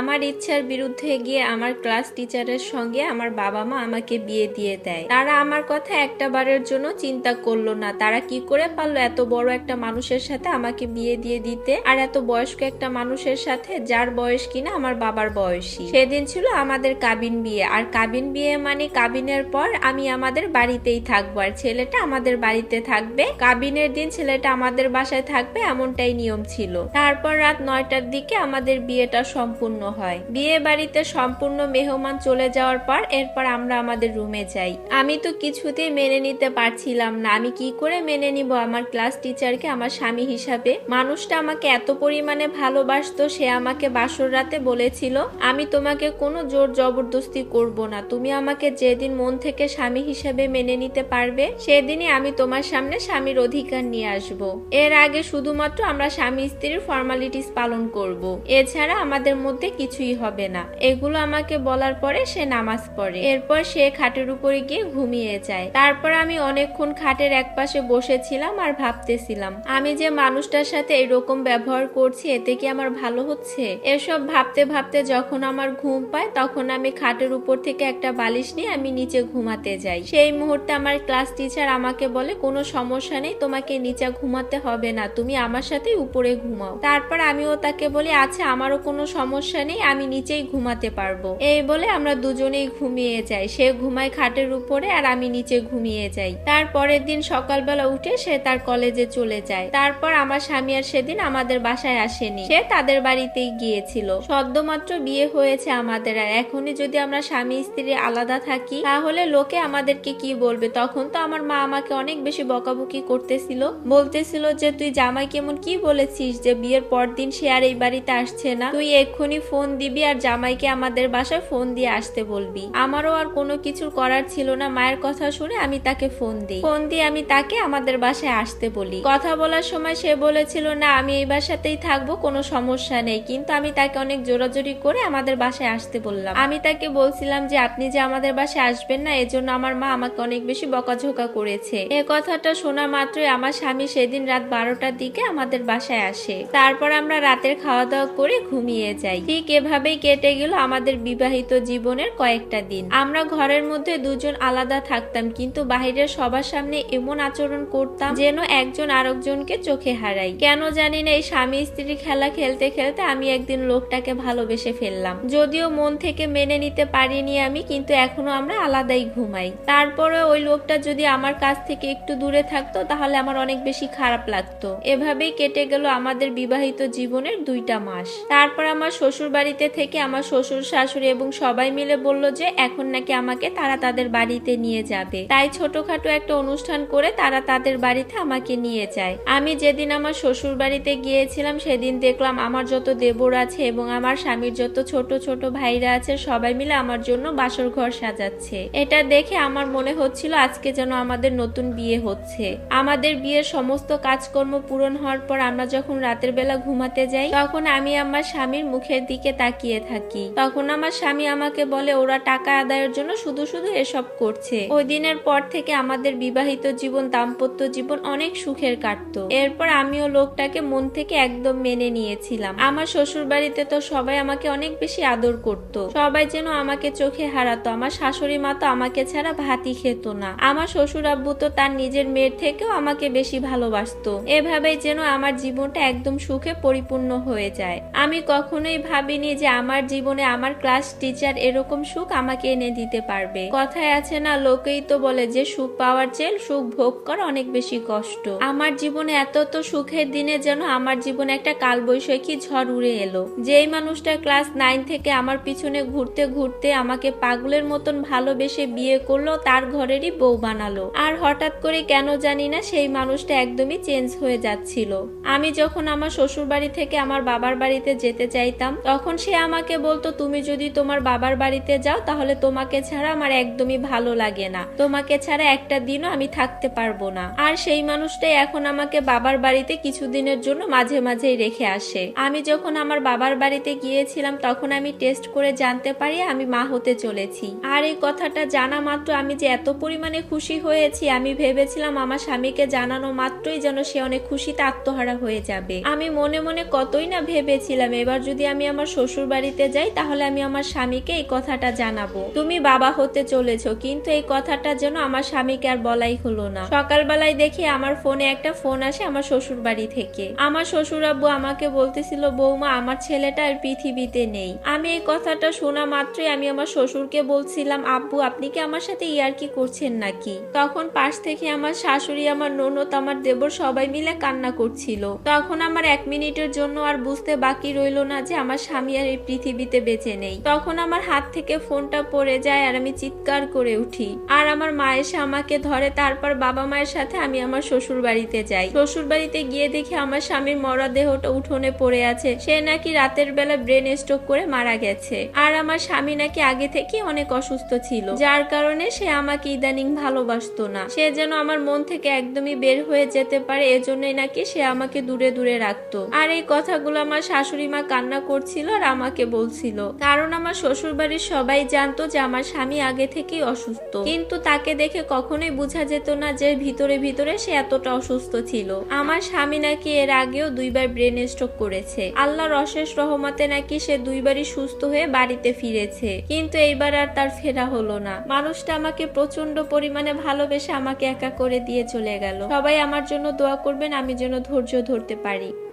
আমার ইচ্ছার বিরুদ্ধে গিয়ে আমার ক্লাস টিচারের সঙ্গে আমার বাবা মা আমাকে বিয়ে দিয়ে দেয়। তারা আমার কথা একটা বারের জন্য চিন্তা করল না। তারা কি করে পারল এত বড় একটা মানুষের সাথে আমাকে বিয়ে দিয়ে দিতে? আর এত বয়স্ক একটা মানুষের সাথে যার বয়স কিনা আমার বাবার বয়সী। সেদিন ছিল আমাদের কাবিন বিয়ে। আর কাবিন বিয়ে মানে কাবিনের পর আমি আমাদের বাড়িতেই থাকব। আর ছেলেটা আমাদের বাড়িতে থাকবে। কাবিনের দিন ছেলেটা আমাদের বাসায় থাকবে এমনটাই নিয়ম ছিল। তারপর রাত নয়টার দিকে আমাদের বিয়েটা সম্পূর্ণ হয়। বিয়ে বাড়িতে সম্পূর্ণ মেহমান চলে যাওয়ার পর এরপর আমরা আমাদের রুমে যাই। আমি তো কিছুতেই মেনে নিতে পারছিলাম না। আমি কি করে মেনে নিব আমার ক্লাস টিচারকে, আমার স্বামী হিসাবে? মানুষটা আমাকে এত পরিমাণে ভালোবাসতো, সে আমাকে বাসর রাতে বলেছিল, আমি তোমাকে কোনো জোর জবরদস্তি করব না। তুমি আমাকে যেদিন মন থেকে স্বামী হিসাবে মেনে নিতে পারবে, সেদিনই আমি তোমার সামনে স্বামীর অধিকার নিয়ে আসব। এর আগে শুধুমাত্র আমরা স্বামী স্ত্রীর ফর্মালিটিস পালন করব। এছাড়া আমাদের মধ্যে কিছুই হবে না। এগুলো আমাকে বলার পরে সে নামাজ পড়ে। এরপর সে খাটের উপরে গিয়ে ঘুমিয়ে যায়। তারপর আমি অনেকক্ষণ খাটের একপাশে বসেছিলাম আর ভাবতেছিলাম, আমি যে মানুষটার সাথে এরকম ব্যবহার করছি, এতে কি আমার ভালো হচ্ছে? এসব ভাবতে ভাবতে যখন আমার ঘুম পায়, তখন আমি খাটের উপর থেকে একটা বালিশ নিয়ে আমি নিচে ঘুমাতে যাই। সেই মুহূর্তে আমার ক্লাস টিচার আমাকে বলে, কোনো সমস্যা নেই, তোমাকে নিচে ঘুমাতে হবে না, তুমি আমার সাথে উপরে ঘুমাও। তারপর আমিও তাকে বলি আচ্ছা আমারও কোনো সমস্যা নেই আমি নিচেই ঘুমাতে পারব। এই বলে আমরা দুজনেই ঘুমিয়ে যাই। সে ঘুমায় খাটের উপরে আর আমি নিচে ঘুমিয়ে যাই। তার পরের দিন সকালবেলা উঠে সে তার কলেজে চলে যায়। তারপর আমার স্বামী আর সেদিন আমাদের বাসায় আসেনি। সে তাদের বাড়িতেই গিয়েছিল। সদ্যমাত্র বিয়ে হয়েছে আমাদের আর এখনই যদি আমরা স্বামী স্ত্রী আলাদা থাকি, তাহলে লোকে আমাদেরকে কি বলবে? তখন তো আমার মা আমাকে অনেক বেশি বকাবকি করতেছিল। বলতেছিল যে, তুই জামাই কেমন কি বলেছিস যে, বিয়ের পর দিন সে আর এই বাড়িতে আসছে না। তুই এক্ষুনি ফোন দিবি আর জামাইকে আমাদের বাসায় ফোন দিয়ে আসতে বলবি। আমারও আর কোনো কিছু করার ছিল না, মায়ের কথা শুনে আমি তাকে ফোন দিই। ফোন দিয়ে আমি তাকে আমাদের বাসায় আসতে বলি। কথা বলার সময় সে বলেছিল, না, আমি এই বাসাতেই থাকব, কোনো সমস্যা নেই। কিন্তু আমি তাকে অনেক জোরাজোরি করে আমাদের বাসায় আসতে বললাম। আমি তাকে বলছিলাম যে, আপনি যে আমাদের বাসায় আসবেন না, এজন্য আমার মা আমাকে অনেক বেশি বকাঝোকা করেছে। এ কথাটা শোনা মাত্রই আমার স্বামী সেদিন রাত বারোটার দিকে আমাদের বাসায় আসে। তারপর আমরা রাতের খাওয়া দাওয়া করে ঘুমিয়ে যাই। ঠিক এভাবেই কেটে গেল আমাদের বিবাহিত জীবনের কয়েকটা দিন। আমরা ঘরের মধ্যে দুজন আলাদা থাকতাম, কিন্তু বাহিরের সবার সামনে এমন আচরণ করতাম যেন একজন আরেকজনকে চোখে হারাই। কেন জানি না এই স্বামী স্ত্রী খেলা খেলতে খেলতে আমি একদিন লোকটাকে ভালোবেসে ফেললাম। যদিও মন থেকে মেনে নিতে পারিনি আমি, কিন্তু এখনও আমরা আলাদাই ঘুমাই। তারপরে ওই লোকটা যদি আমার কাছ থেকে একটু দূরে থাকতো, তাহলে আমার অনেক বেশি খারাপ লাগতো। এভাবেই কেটে গেল আমাদের বিবাহিত জীবনের দুইটা মাস। তারপর আমার শ্বশুর বাড়িতে থেকে আমার শ্বশুর, শাশুড়ি এবং সবাই মিলে বলল যে এখন নাকি আমাকে তারা তাদের বাড়িতে নিয়ে যাবে। তাই ছোটখাটো একটা অনুষ্ঠান করে তারা তাদের বাড়িতে আমাকে নিয়ে যায়। আমি যেদিন আমার শ্বশুর বাড়িতে গিয়েছিলাম সেদিন দেখলাম আমার যত দেবর আছে এবং আমার স্বামীর যত ছোট ছোট ভাইরা আছে সবাই মিলে আমার জন্য বাসর ঘর সাজাচ্ছে। এটা দেখে আমার মনে হচ্ছিল আজকে যেন আমাদের নতুন বিয়ে হচ্ছে। আমাদের বিয়ের সমস্ত কাজকর্ম পূরণ হওয়ার পর আমরা যখন রাতের বেলা ঘুমাতে যাই, তখন আমি আমার স্বামীর মুখের দিকে তাকিয়ে থাকি। তখন আমার স্বামী আমাকে বলে, ওরা টাকা আদায়ের জন্য শুধু শুধু এসব করছে। ওই দিনের পর থেকে আমাদের বিবাহিত জীবন, দাম্পত্য জীবন অনেক সুখের কাটতো। এরপর আমিও লোকটাকে মন থেকে একদম মেনে নিয়েছিলাম। আমার শ্বশুর বাড়িতে তো সবাই আমাকে অনেক বেশি আদর করত। সবাই যেন আমাকে চোখে হারাতো। আমার শাশুড়ি মা তো আমাকে ছাড়া ভাতই খেত না। আমার শ্বশুর আব্বু তো তার নিজের মেয়ের থেকেও আমাকে বেশি ভালোবাসতো। এভাবেই যেন আমার জীবনটা একদম সুখে পরিপূর্ণ হয়ে যায়। আমি কখনোই ভাবিনি যে আমার জীবনে আমার ক্লাস টিচার এরকম সুখ আমাকে এনে দিতে পারবে। কথায় আছে না, লোকেই তো বলে যে সুখ পাওয়ার চেয়ে সুখ ভোগ করা অনেক বেশি কষ্ট। আমার জীবনে এত তো সুখের দিনে যেন আমার জীবনে একটা কালবৈশাখী ঝড় উড়ে এলো। যেই মানুষটা ক্লাস নাইন থেকে আমার পিছনে ঘুরতে ঘুরতে আমাকে পাগলের মতন ভালোবেসে বিয়ে করল, তার ঘরেরই বউ বানালো। আর হঠাৎ করে কেন জানি না সেই মানুষটা একদমই চেঞ্জ হয়ে যাচ্ছিল। আমি যখন আমার শ্বশুর বাড়ি থেকে আমার বাবার বাড়িতে যেতে চাইতাম, তখন সে আমাকে বলতো, তুমি যদি তোমার বাবার বাড়িতে যাও, তাহলে তোমাকে ছাড়া আমার একদমই ভালো লাগে না। তোমাকে ছাড়া একটা দিনও আমি থাকতে পারব না। আর সেই মানুষটাই এখন আমাকে বাবার বাড়িতে কিছুদিনের জন্য মাঝে মাঝেই রেখে আসে। আমি যখন আমার বাবার বাড়িতে গিয়েছিলাম, তখন আমি টেস্ট করে জানতে পারি আমি মা হতে চলেছি। আর এই কথাটা জানা মাত্র আমি যে এত পরিমাণে খুশি হয়েছি, আমি ভেবেছিলাম আমার স্বামীকে জানানো মাত্রই যেন সে অনেক খুশিতে আত্মহারা হয়ে যাবে। আমি মনে মনে কতই না ভেবেছিলাম, এবার যদি আমি আমার শ্বশুর বাড়িতে যাই, তাহলে আমি আমার স্বামীকে এই কথাটা জানাব। তুমি বাবা হতে চলেছো, কিন্তু এই কথাটা যেন আমার স্বামীকে আর বলাই হলো না। সকালবেলায় দেখি আমার ফোনে একটা ফোন আসে আমার শ্বশুর বাড়ি থেকে। আমার শ্বশুর আব্বু আমাকে বলতেছিল, বৌমা, আমার ছেলেটা আর পৃথিবীতে নেই। আমি এই কথাটা শোনা মাত্রই আমি আমার শ্বশুরকে বলছিলাম, আব্বু, আপনি কি আমার সাথে ইয়ার্কি করছেন নাকি? তখন পাশ থেকে আমার শাশুড়ি, আমার ননদ, আমার দেবর সবাই মিলে কান্না করছিল। তখন আমার এক মিনিটের জন্য আর বুঝতে বাকি রইল না যে আমার স্বামী আর এই পৃথিবীতে বেঁচে নেই। তখন আমার হাত থেকে ফোনটা পড়ে যায় আর আমি চিৎকার করে উঠি। আর আমার মা এসে আমাকে ধরে, তারপর বাবা মায়ের সাথে আমি আমার শ্বশুর বাড়িতে যাই। শ্বশুর বাড়িতে গিয়ে দেখি আমার স্বামীর মরা দেহটা উঠোনে পড়ে আছে। সে নাকি রাতের বেলা ব্রেন স্ট্রোক করে মারা গেছে। আর আমার স্বামী নাকি আগে থেকে অনেক অসুস্থ ছিল। যার কারণে সে আমাকে ইদানিং ভালোবাসতো না। সে যেন আমার মন থেকে একদমই বের হয়ে যেতে পারে, এজন্যই নাকি সে আমাকে দূরে দূরে রাখতো। আর এই কথাগুলো আমার শাশুড়ি মা কান্না করছিল আর আমাকে বলছিল। কারণ আমার শ্বশুর বাড়ির সবাই জানতো যে আমার স্বামী আগে থেকেই অসুস্থ। কিন্তু তাকে দেখে কখনোই বোঝা যেত না যে ভিতরে ভিতরে সে এতটা অসুস্থ ছিল। আমার স্বামী নাকি এর আগেও দুইবার ব্রেন স্ট্রোক করেছে। আল্লাহর অশেষ রহমতে নাকি সে দুইবারই সুস্থ হয়ে বাড়িতে ফিরেছে। কিন্তু এইবার আর তার ফেরা হলো না। মানুষটা আমাকে প্রচণ্ড পরিমাণে ভালোবেসে আমাকে একা করে দিয়ে চলে গেল। সবাই আমার জন্য দোয়া করবেন, আমি যেন ধৈর্য ধরতে পারি।